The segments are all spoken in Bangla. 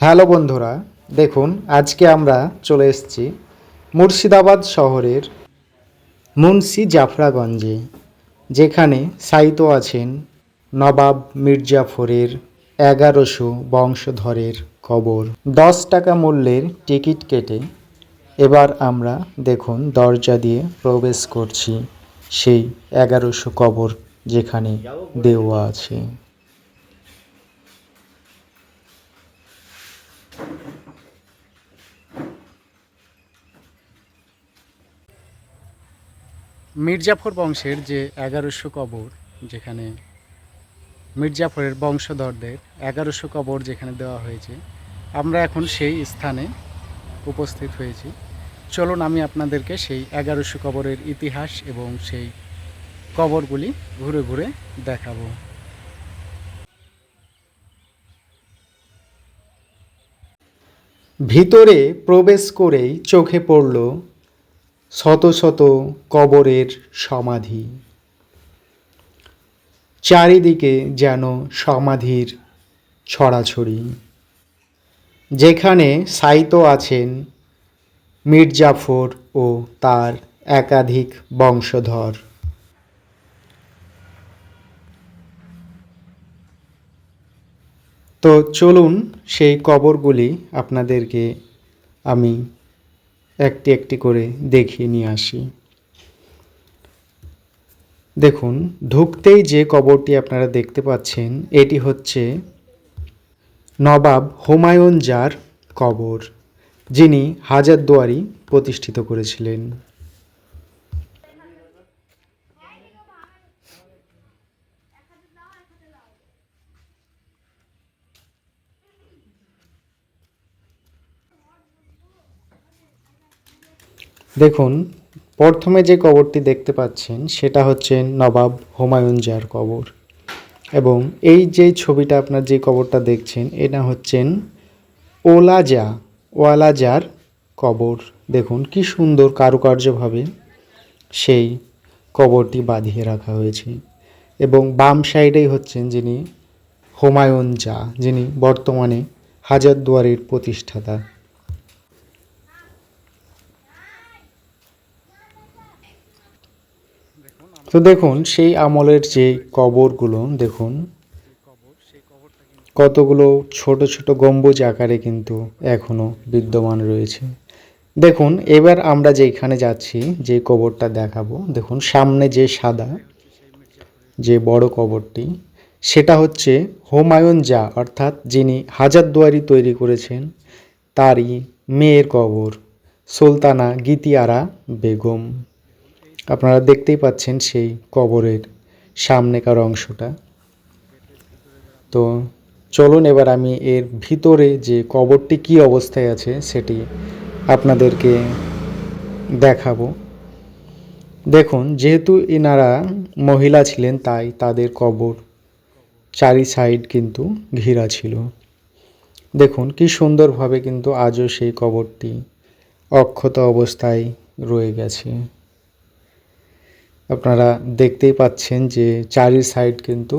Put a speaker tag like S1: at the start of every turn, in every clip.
S1: হ্যালো বন্ধুরা, দেখুন, আজকে আমরা চলে এসেছি মুর্শিদাবাদ শহরের মুন্সি জাফরাগঞ্জে, যেখানে সাইত আছেন নবাব মির্জাফরের এগারোশো বংশধরের কবর। দশ টাকা মূল্যের টিকিট কেটে এবার আমরা দেখুন দরজা দিয়ে প্রবেশ করছি সেই এগারোশো কবর যেখানে দেওয়া আছে। মির্জাফর বংশের যে এগারোশো কবর, যেখানে মির্জাফরের বংশধরদের এগারোশো কবর যেখানে দেওয়া হয়েছে, আমরা এখন সেই স্থানে উপস্থিত হয়েছি। চলুন আমি আপনাদেরকে সেই এগারোশো কবরের ইতিহাস এবং সেই কবরগুলি ঘুরে ঘুরে দেখাবো। ভিতরে প্রবেশ করেই চোখে পড়ল শত শত কবরের সমাধি। চারিদিকে যেন সমাধির ছড়াছড়ি। যেখানে সাইত আছেন মির্জাফর ও তার একাধিক বংশধর। তো চলুন সেই কবরগুলি আপনাদেরকে আমি একটি একটি করে দেখিয়ে নিয়ে আসি। দেখুন, ঢুকতেই যে কবরটি আপনারা দেখতে পাচ্ছেন, এটি হচ্ছে নবাব হুমায়ুন জার কবর, যিনি হাজারদুয়ারি প্রতিষ্ঠিত করেছিলেন। দেখুন, প্রথমে যে কবরটি দেখতে পাচ্ছেন, সেটা হচ্ছে নবাব হুমায়ুন জার কবর। এবং এই যে ছবিটা আপনার যে কবরটা দেখছেন, এটা হচ্ছেন ওলাজা, ওয়ালাজার কবর। দেখুন, কি সুন্দর কারুকার্যভাবে সেই কবরটি বাঁধিয়ে রাখা হয়েছে। এবং বাম সাইডেই হচ্ছেন যিনি হুমায়ুন জা, যিনি বর্তমানে হাজারদুয়ারির প্রতিষ্ঠাতা। তো দেখুন, সেই আমলের যে কবরগুলো, দেখুন, কতগুলো ছোট ছোট গম্বুজ আকারে কিন্তু এখনও বিদ্যমান রয়েছে। দেখুন, এবার আমরা যেখানে যাচ্ছি, যে কবরটা দেখাবো, দেখুন, সামনে যে সাদা, যে বড় কবরটি, সেটা হচ্ছে হুমায়ুন জা, অর্থাৎ যিনি হাজারদুয়ারি তৈরি করেছেন, তারই মেয়ের কবর, সুলতানা গীতিয়ারা বেগম। আপনারা দেখতেই পাচ্ছেন সেই কবরের সামনেকার অংশটা। তো চলুন এবার আমি এর ভিতরে যে কবরটি কি অবস্থায় আছে সেটি আপনাদেরকে দেখাবো। দেখুন, যেহেতু এনারা মহিলা ছিলেন, তাই তাদের কবর চারি সাইড কিন্তু ঘেরা ছিল। দেখুন, কি সুন্দরভাবে কিন্তু আজও সেই কবরটি অক্ষত অবস্থায় রয়ে গেছে। আপনারা দেখতেই পাচ্ছেন যে চারি সাইড কিন্তু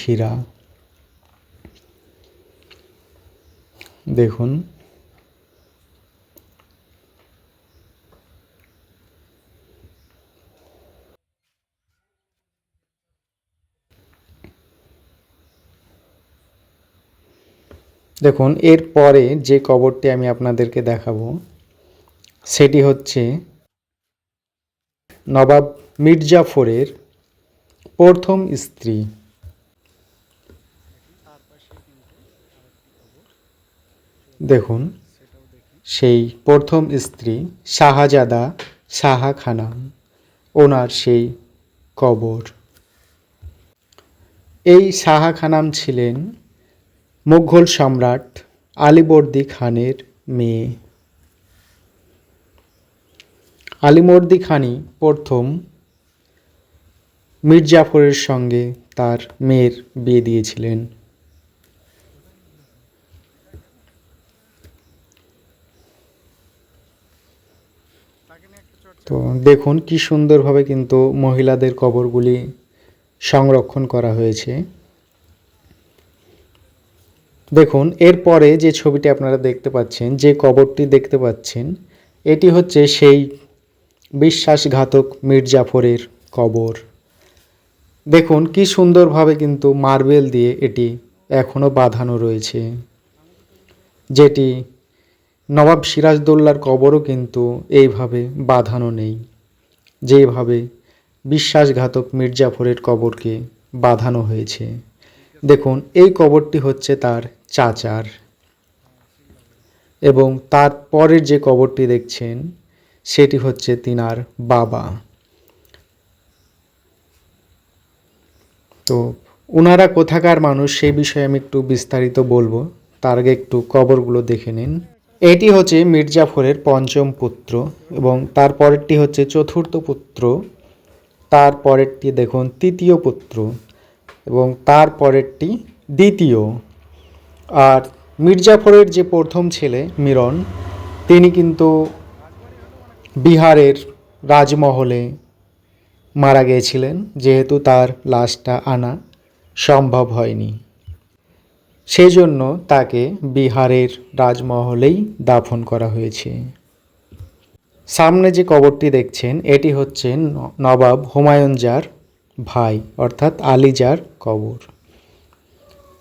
S1: ঘেরা। দেখুন। দেখুন, এর পরে যে কবরটি আমি আপনাদেরকে দেখাবো, সেটি হচ্ছে নবাব মির্জাফরের প্রথম স্ত্রী। দেখুন, সেই প্রথম স্ত্রী শাহজাদা শাহা খানাম। ওনার সেই কবর। এই শাহা খানাম ছিলেন মুঘল সম্রাট আলীবর্দী খানের মেয়ে। আলিমর্দি খানি প্রথম মির্জাফরের সঙ্গে তার মেয়ের বিয়ে দিয়েছিলেন। তো দেখুন কি সুন্দরভাবে কিন্তু মহিলাদের কবরগুলি সংরক্ষণ করা হয়েছে। দেখুন, এরপরে যে ছবিটি আপনারা দেখতে পাচ্ছেন, যে কবরটি দেখতে পাচ্ছেন, এটি হচ্ছে সেই বিশ্বাসঘাতক মির্জাফরের কবর। দেখুন, কি সুন্দরভাবে কিন্তু মার্বেল দিয়ে এটি এখনও বাঁধানো রয়েছে। যেটি নবাব সিরাজদৌল্লার কবরও কিন্তু এইভাবে বাঁধানো নেই, যেভাবে বিশ্বাসঘাতক মির্জাফরের কবরকে বাঁধানো হয়েছে। দেখুন, এই কবরটি হচ্ছে তার চাচার এবং তার পরের যে কবরটি দেখছেন, সেটি হচ্ছে তিনার বাবা। তো ওনারা কোথাকার মানুষ সেই বিষয়ে আমি একটু বিস্তারিত বলব। তার আগে একটু কবরগুলো দেখে নিন। এটি হচ্ছে মির্জাফরের পঞ্চম পুত্র এবং তার পরেরটি হচ্ছে চতুর্থ পুত্র। তার পরেরটি দেখুন, তৃতীয় পুত্র এবং তার পরেরটি দ্বিতীয়। আর মির্জাফরের যে প্রথম ছেলে মিরন, তিনি কিন্তু বিহারের রাজমহলে মারা গিয়েছিলেন, যেহেতু তার লাশটা আনা সম্ভব হয়নি। সেজন্য তাকে বিহারের রাজমহলেই দাফন করা হয়েছে। সামনে যে কবরটি দেখছেন, এটি হচ্ছে নবাব হুমায়ুন জার ভাই, অর্থাৎ আলিজার কবর।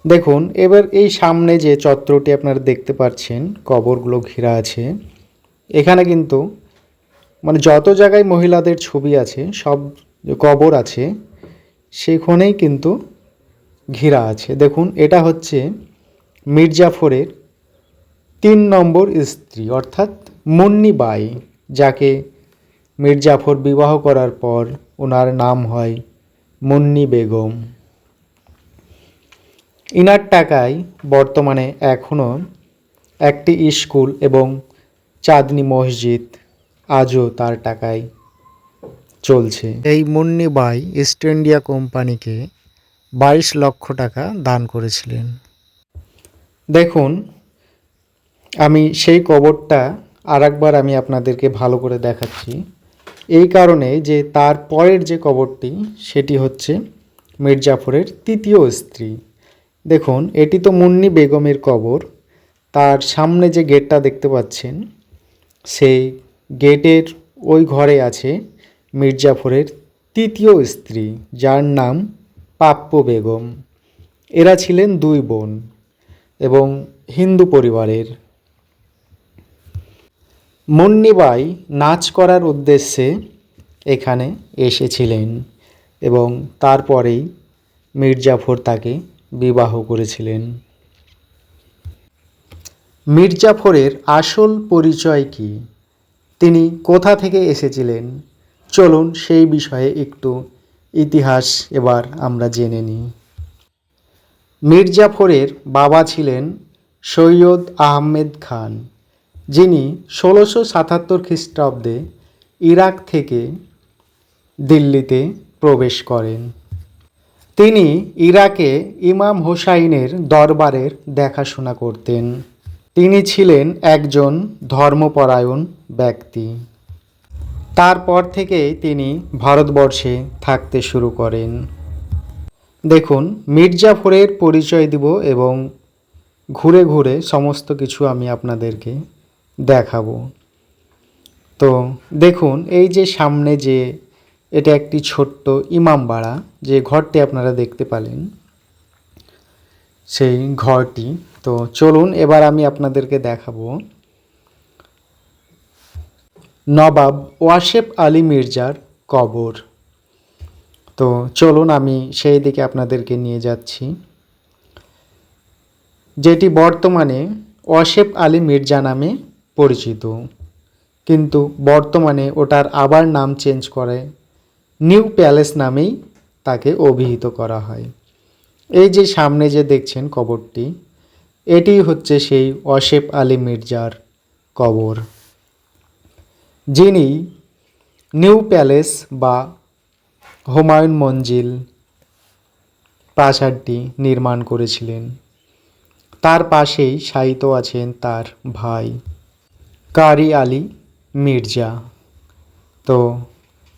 S1: দেখুন, এবার এই সামনে যে চত্রটি আপনারা দেখতে পাচ্ছেন, কবরগুলো ঘেরা আছে, এখানে কিন্তু মানে যত জায়গায় মহিলাদের ছবি আছে, সব কবর আছে, সেখানেই কিন্তু ঘেরা আছে। দেখুন, এটা হচ্ছে মির্জাফরের তিন নম্বর স্ত্রী, অর্থাৎ মুন্নি বাই, যাকে মির্জাফর বিবাহ করার পর ওনার নাম হয় মুন্নি বেগম। ইনার টাকায় বর্তমানে এখনও একটি স্কুল এবং চাঁদনি মসজিদ আজও তার টাকায় চলছে। এই মুন্নি বাই ইস্ট ইন্ডিয়া কোম্পানিকে বাইশ লক্ষ টাকা দান করেছিলেন। দেখুন আমি সেই কবরটা আর একবার আমি আপনাদেরকে ভালো করে দেখাচ্ছি। এই কারণে যে তার পরের যে কবরটি সেটি হচ্ছে মির্জাফরের তৃতীয় স্ত্রী। দেখুন এটি তো মুন্নি বেগমের কবর। তার সামনে যে গেটটা দেখতে পাচ্ছেন সেই গেটের ওই ঘরে আছে মির্জাফরের তৃতীয় স্ত্রী, যার নাম পাপ্পু বেগম। এরা ছিলেন দুই বোন এবং হিন্দু পরিবারের। মুন্নিবাই নাচ করার উদ্দেশ্যে এখানে এসেছিলেন এবং তারপরেই মির্জাফর তাকে বিবাহ করেছিলেন। মির্জাফরের আসল পরিচয় কি? তিনি কোথা থেকে এসেছিলেন? চলুন সেই বিষয়ে একটু ইতিহাস এবার আমরা জেনে নিই। মির্জাফরের বাবা ছিলেন সৈয়দ আহমেদ খান, যিনি ষোলোশো সাতাত্তর খ্রিস্টাব্দে ইরাক থেকে দিল্লিতে প্রবেশ করেন। তিনি ইরাকে ইমাম হোসাইনের দরবারের দেখাশোনা করতেন। তিনি ছিলেন একজন ধর্মপরায়ণ ব্যক্তি। তারপর থেকে তিনি ভারতবর্ষে থাকতে শুরু করেন। দেখুন, মির্জাফরের পরিচয় দিব এবং ঘুরে ঘুরে সমস্ত কিছু আমি আপনাদেরকে দেখাবো। তো দেখুন, এই যে সামনে যে এটা একটি ছোট্ট ইমামবাড়া, যে ঘরটি আপনারা দেখতে পেলেন সেই ঘরটি। তো চলুন, এবার আমি আপনাদেরকে দেখাবো। নবাব ওয়াসেফ আলী মির্জার কবর। তো চলুন, আমি সেই দিকে আপনাদেরকে নিয়ে যাচ্ছি। যেটি বর্তমানে ওয়াসেফ আলী মির্জা নামে পরিচিত। কিন্তু বর্তমানে ওটার আবার নাম চেঞ্জ করে নিউ প্যালেস নামেই তাকে অভিহিত করা হয়। এই যে সামনে যে দেখছেন কবরটি, এটি হচ্ছে সেই অশেফ আলী মির্জার কবর, যিনি নিউ প্যালেস বা হুমায়ুন মঞ্জিল প্রাসাদটি নির্মাণ করেছিলেন। তার পাশেই শায়িত আছেন তার ভাই কারি আলী মির্জা। তো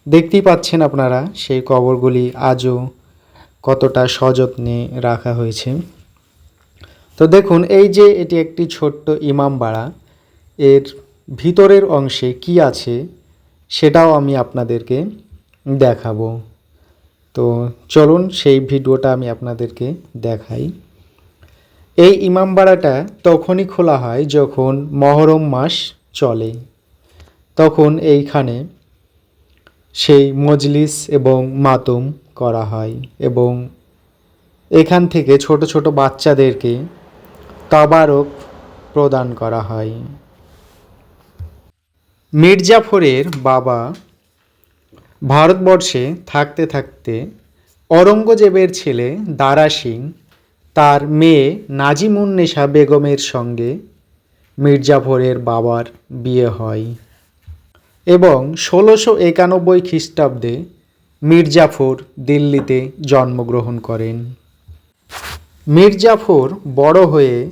S1: দেখতেই পাচ্ছেন আপনারা সেই কবরগুলি আজও কতটা সযত্নে রাখা হয়েছে। তো দেখুন, এই যে এটি একটি ছোট্ট ইমামবাড়া এর ভিতরের অংশে কি আছে সেটাও আমি আপনাদেরকে দেখাবো। তো চলুন সেই ভিডিওটা আমি আপনাদেরকে দেখাই। এই ইমামবাড়াটা তখনই খোলা হয় যখন মহরম মাস চলে। তখন এইখানে সেই মজলিস এবং মাতম করা হয় এবং এখান থেকে ছোট ছোট বাচ্চাদেরকে তাবারক প্রদান করা হয়। মির্জাফরের বাবা ভারতবর্ষে থাকতে থাকতে অরঙ্গজেবের ছেলে দারা সিং তার মেয়ে নাজিমুন্নেসা বেগমের সঙ্গে মির্জাফরের বাবার বিয়ে হয়। এবং ষোলোশো একানব্বই খ্রিস্টাব্দে মির্জাফর দিল্লিতে জন্মগ্রহণ করেন। মির্জাফর বড় হয়ে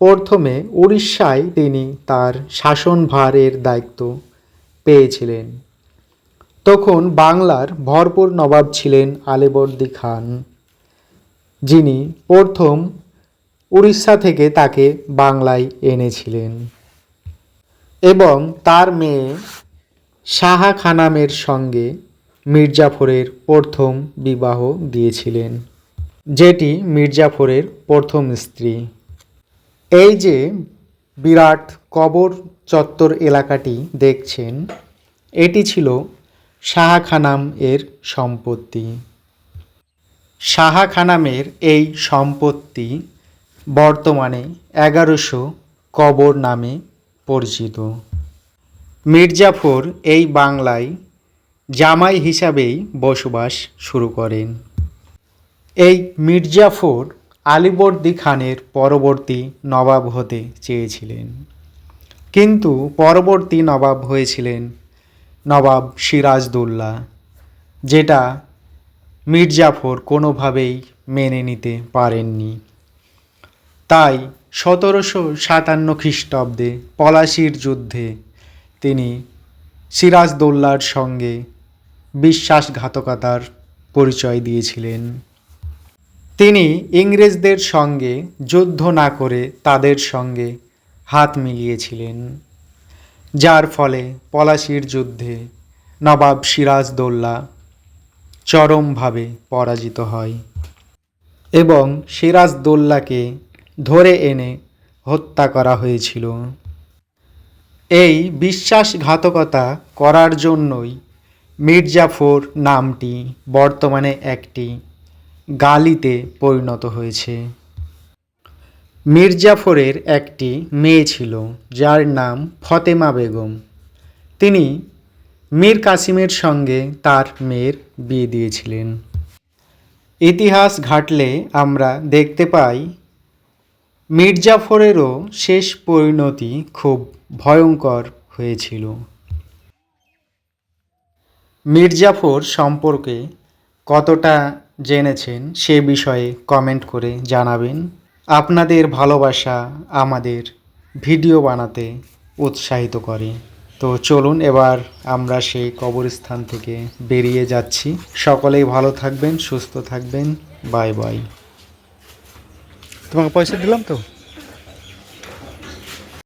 S1: প্রথমে উড়িষ্যায় তিনি তার শাসনভারের দায়িত্ব পেয়েছিলেন। তখন বাংলার ভরপুর নবাব ছিলেন আলেবর্দী খান, যিনি প্রথম উড়িষ্যা থেকে তাকে বাংলায় এনেছিলেন এবং তার মেয়ে শাহা খানামের সঙ্গে মির্জাফরের প্রথম বিবাহ দিয়েছিলেন, যেটি মির্জাফরের প্রথম স্ত্রী। এই যে বিরাট কবর চত্বর এলাকাটি দেখছেন, এটি ছিল শাহা খানাম এর সম্পত্তি। শাহা খানামের এই সম্পত্তি বর্তমানে এগারোশো কবর নামে পরিচিত। মির্জাফর এই বাংলায় জামাই হিসাবেই বসবাস শুরু করেন। এই মির্জাফর আলিবর্দী খানের পরবর্তী নবাব হতে চেয়েছিলেন। কিন্তু পরবর্তী নবাব হয়েছিলেন নবাব সিরাজদৌল্লা, যেটা মির্জাফর কোনোভাবেই মেনে নিতে পারেননি। তাই সতেরোশো সাতান্ন খ্রিস্টাব্দে পলাশির যুদ্ধে তিনি সিরাজদৌল্লার সঙ্গে বিশ্বাসঘাতকতার পরিচয় দিয়েছিলেন। তিনি ইংরেজদের সঙ্গে যুদ্ধ না করে তাদের সঙ্গে হাত মিলিয়েছিলেন, যার ফলে পলাশির যুদ্ধে নবাব সিরাজদৌল্লা চরমভাবে পরাজিত হয় এবং সিরাজদৌল্লাকে ধরে এনে হত্যা করা হয়েছিল। এই বিশ্বাসঘাতকতা করার জন্যই মির্জাফর নামটি বর্তমানে একটি গালিতে পরিণত হয়েছে। মির্জাফরের একটি মেয়ে ছিল, যার নাম ফতেমা বেগম। তিনি মীর কাসিমের সঙ্গে তার মেয়ের বিয়ে দিয়েছিলেন। ইতিহাস ঘাটলে আমরা দেখতে পাই মির্জাফরেরও শেষ পরিণতি খুব ভয়ঙ্কর হয়েছিল। মির্জাফর সম্পর্কে কতটা জেনেছেন সে বিষয়ে কমেন্ট করে জানাবেন। আপনাদের ভালোবাসা আমাদের ভিডিও বানাতে উৎসাহিত করে। তো চলুন এবার আমরা সেই কবরস্থান থেকে বেরিয়ে যাচ্ছি। সকলেই ভালো থাকবেন, সুস্থ থাকবেন। Bye bye.
S2: তোমাকে পয়সা দিলাম তো?